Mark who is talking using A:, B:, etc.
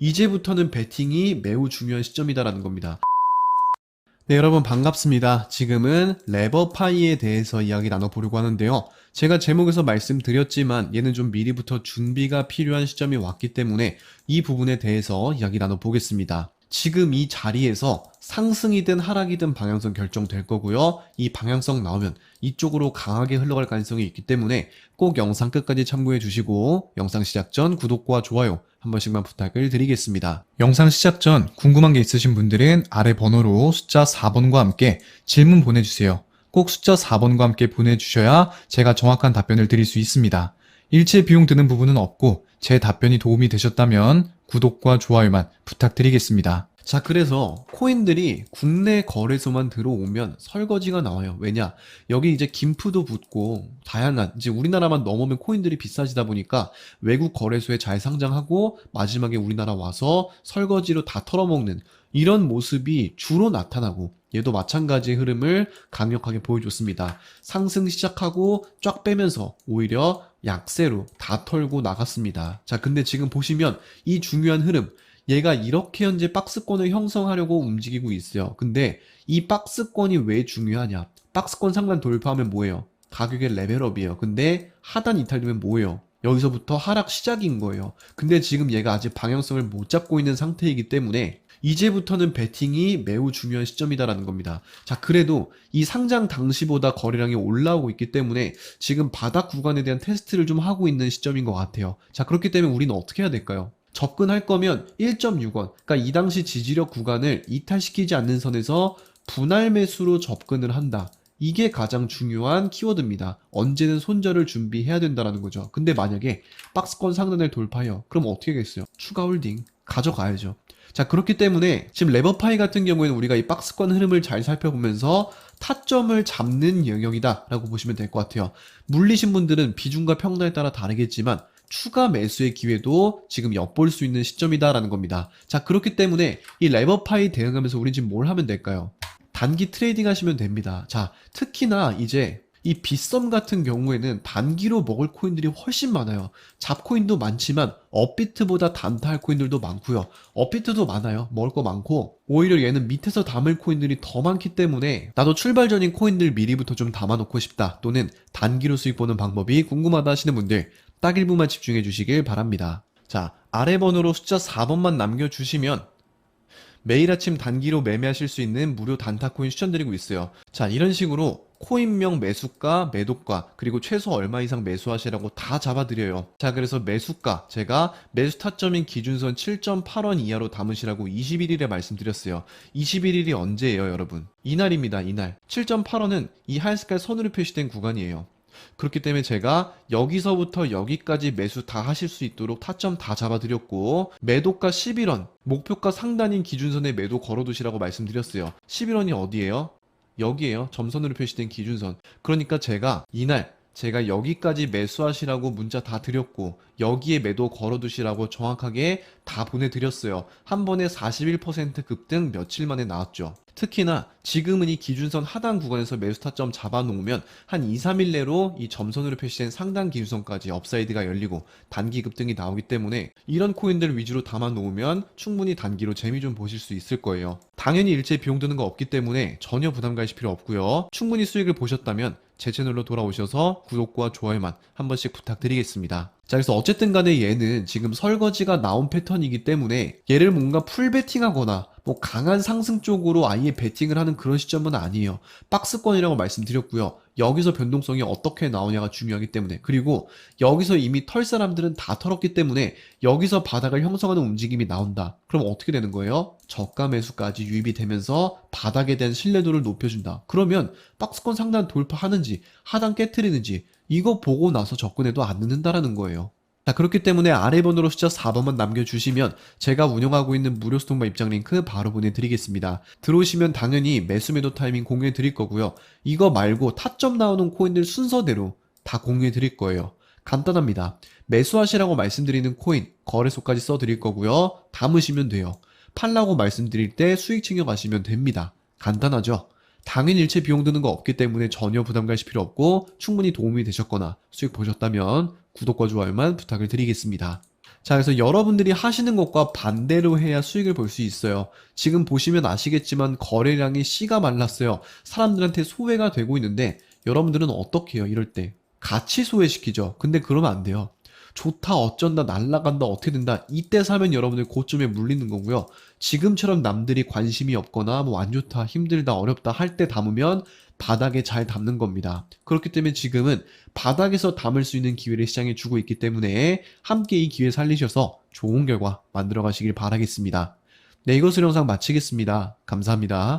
A: 이제부터는 베팅이 매우 중요한 시점이다라는 겁니다. 네, 여러분 반갑습니다. 지금은 레버파이에 대해서 이야기 나눠보려고 하는데요. 제가 제목에서 말씀드렸지만 얘는 좀 미리부터 준비가 필요한 시점이 왔기 때문에 이 부분에 대해서 이야기 나눠보겠습니다. 지금 이 자리에서 상승이든 하락이든 방향성 결정될 거고요. 이 방향성 나오면 이쪽으로 강하게 흘러갈 가능성이 있기 때문에 꼭 영상 끝까지 참고해 주시고 영상 시작 전 구독과 좋아요 한 번씩만 부탁을 드리겠습니다. 영상 시작 전 궁금한 게 있으신 분들은 아래 번호로 숫자 4번과 함께 질문 보내주세요. 꼭 숫자 4번과 함께 보내주셔야 제가 정확한 답변을 드릴 수 있습니다. 일체 비용 드는 부분은 없고 제 답변이 도움이 되셨다면 구독과 좋아요만 부탁드리겠습니다. 자, 그래서 코인들이 국내 거래소만 들어오면 설거지가 나와요. 왜냐? 여기 이제 김프도 붙고 다양한 이제 우리나라만 넘으면 코인들이 비싸지다 보니까 외국 거래소에 잘 상장하고 마지막에 우리나라 와서 설거지로 다 털어먹는 이런 모습이 주로 나타나고 얘도 마찬가지의 흐름을 강력하게 보여줬습니다. 상승 시작하고 쫙 빼면서 오히려 약세로 다 털고 나갔습니다. 자, 근데 지금 보시면 이 중요한 흐름 얘가 이렇게 현재 박스권을 형성하려고 움직이고 있어요. 근데 이 박스권이 왜 중요하냐? 박스권 상단 돌파하면 뭐예요? 가격의 레벨업이에요. 근데 하단 이탈되면 뭐예요? 여기서부터 하락 시작인 거예요. 근데 지금 얘가 아직 방향성을 못 잡고 있는 상태이기 때문에 이제부터는 베팅이 매우 중요한 시점이다라는 겁니다. 자, 그래도 이 상장 당시보다 거래량이 올라오고 있기 때문에 지금 바닥 구간에 대한 테스트를 좀 하고 있는 시점인 것 같아요. 자, 그렇기 때문에 우리는 어떻게 해야 될까요? 접근할 거면 1.6원, 그러니까 이 당시 지지력 구간을 이탈시키지 않는 선에서 분할 매수로 접근을 한다. 이게 가장 중요한 키워드입니다. 언제는 손절을 준비해야 된다라는 거죠. 근데 만약에 박스권 상단을 돌파해요. 그럼 어떻게 하겠어요? 추가 홀딩 가져가야죠. 자, 그렇기 때문에 지금 레버파이 같은 경우에는 우리가 이 박스권 흐름을 잘 살펴보면서 타점을 잡는 영역이다 라고 보시면 될 것 같아요. 물리신 분들은 비중과 평단에 따라 다르겠지만 추가 매수의 기회도 지금 엿볼 수 있는 시점이다라는 겁니다. 자, 그렇기 때문에 이 레버파이 대응하면서 우린 지금 뭘 하면 될까요? 단기 트레이딩 하시면 됩니다. 자, 특히나 이제 이 빗썸 같은 경우에는 단기로 먹을 코인들이 훨씬 많아요. 잡코인도 많지만 업비트보다 단타할 코인들도 많고요. 업비트도 많아요. 먹을 거 많고 오히려 얘는 밑에서 담을 코인들이 더 많기 때문에 나도 출발 전인 코인들 미리부터 좀 담아놓고 싶다 또는 단기로 수익 보는 방법이 궁금하다 하시는 분들 딱 1분만 집중해 주시길 바랍니다. 자, 아래 번호로 숫자 4번만 남겨주시면 매일 아침 단기로 매매하실 수 있는 무료 단타 코인 추천드리고 있어요. 자, 이런 식으로 코인명 매수가, 매도가, 그리고 최소 얼마 이상 매수하시라고 다 잡아드려요. 자, 그래서 매수가, 제가 매수 타점인 기준선 7.8원 이하로 담으시라고 21일에 말씀드렸어요. 21일이 언제예요, 여러분? 이날입니다, 이날. 7.8원은 이 하얀 색깔 선으로 표시된 구간이에요. 그렇기 때문에 제가 여기서부터 여기까지 매수 다 하실 수 있도록 타점 다 잡아드렸고 매도가 11원 목표가 상단인 기준선에 매도 걸어두시라고 말씀드렸어요. 11원이 어디예요? 여기에요. 점선으로 표시된 기준선. 그러니까 제가 이날 제가 여기까지 매수하시라고 문자 다 드렸고 여기에 매도 걸어두시라고 정확하게 다 보내드렸어요. 한 번에 41% 급등 며칠 만에 나왔죠. 특히나 지금은 이 기준선 하단 구간에서 매수 타점 잡아놓으면 한 2, 3일 내로 이 점선으로 표시된 상단 기준선까지 업사이드가 열리고 단기 급등이 나오기 때문에 이런 코인들 위주로 담아놓으면 충분히 단기로 재미 좀 보실 수 있을 거예요. 당연히 일체 비용 드는 거 없기 때문에 전혀 부담 가실 필요 없고요. 충분히 수익을 보셨다면 제 채널로 돌아오셔서 구독과 좋아요만 한 번씩 부탁드리겠습니다. 자, 그래서 어쨌든 간에 얘는 지금 설거지가 나온 패턴이기 때문에 얘를 뭔가 풀 베팅하거나 뭐 강한 상승 쪽으로 아예 베팅을 하는 그런 시점은 아니에요. 박스권이라고 말씀드렸고요. 여기서 변동성이 어떻게 나오냐가 중요하기 때문에 그리고 여기서 이미 털 사람들은 다 털었기 때문에 여기서 바닥을 형성하는 움직임이 나온다. 그럼 어떻게 되는 거예요? 저가 매수까지 유입이 되면서 바닥에 대한 신뢰도를 높여준다. 그러면 박스권 상단 돌파하는지 하단 깨트리는지 이거 보고 나서 접근해도 안 늦는다라는 거예요. 자, 그렇기 때문에 아래 번호로 숫자 4번만 남겨주시면 제가 운영하고 있는 무료 스톡바 입장 링크 바로 보내드리겠습니다. 들어오시면 당연히 매수 매도 타이밍 공유해 드릴 거고요. 이거 말고 타점 나오는 코인들 순서대로 다 공유해 드릴 거예요. 간단합니다. 매수하시라고 말씀드리는 코인 거래소까지 써 드릴 거고요. 담으시면 돼요. 팔라고 말씀드릴 때 수익 챙겨가시면 됩니다. 간단하죠? 당연히 일체 비용 드는 거 없기 때문에 전혀 부담 가실 필요 없고 충분히 도움이 되셨거나 수익 보셨다면 구독과 좋아요만 부탁을 드리겠습니다. 자, 그래서 여러분들이 하시는 것과 반대로 해야 수익을 볼 수 있어요. 지금 보시면 아시겠지만 거래량이 씨가 말랐어요. 사람들한테 소외가 되고 있는데 여러분들은 어떻게 해요? 이럴 때. 같이 소외시키죠. 근데 그러면 안 돼요. 좋다, 어쩐다, 날라간다, 어떻게 된다. 이때 사면 여러분들 고점에 물리는 거고요. 지금처럼 남들이 관심이 없거나 뭐 안 좋다, 힘들다, 어렵다 할 때 담으면 바닥에 잘 담는 겁니다. 그렇기 때문에 지금은 바닥에서 담을 수 있는 기회를 시장에 주고 있기 때문에 함께 이 기회 살리셔서 좋은 결과 만들어 가시길 바라겠습니다. 네, 이것으로 영상 마치겠습니다. 감사합니다.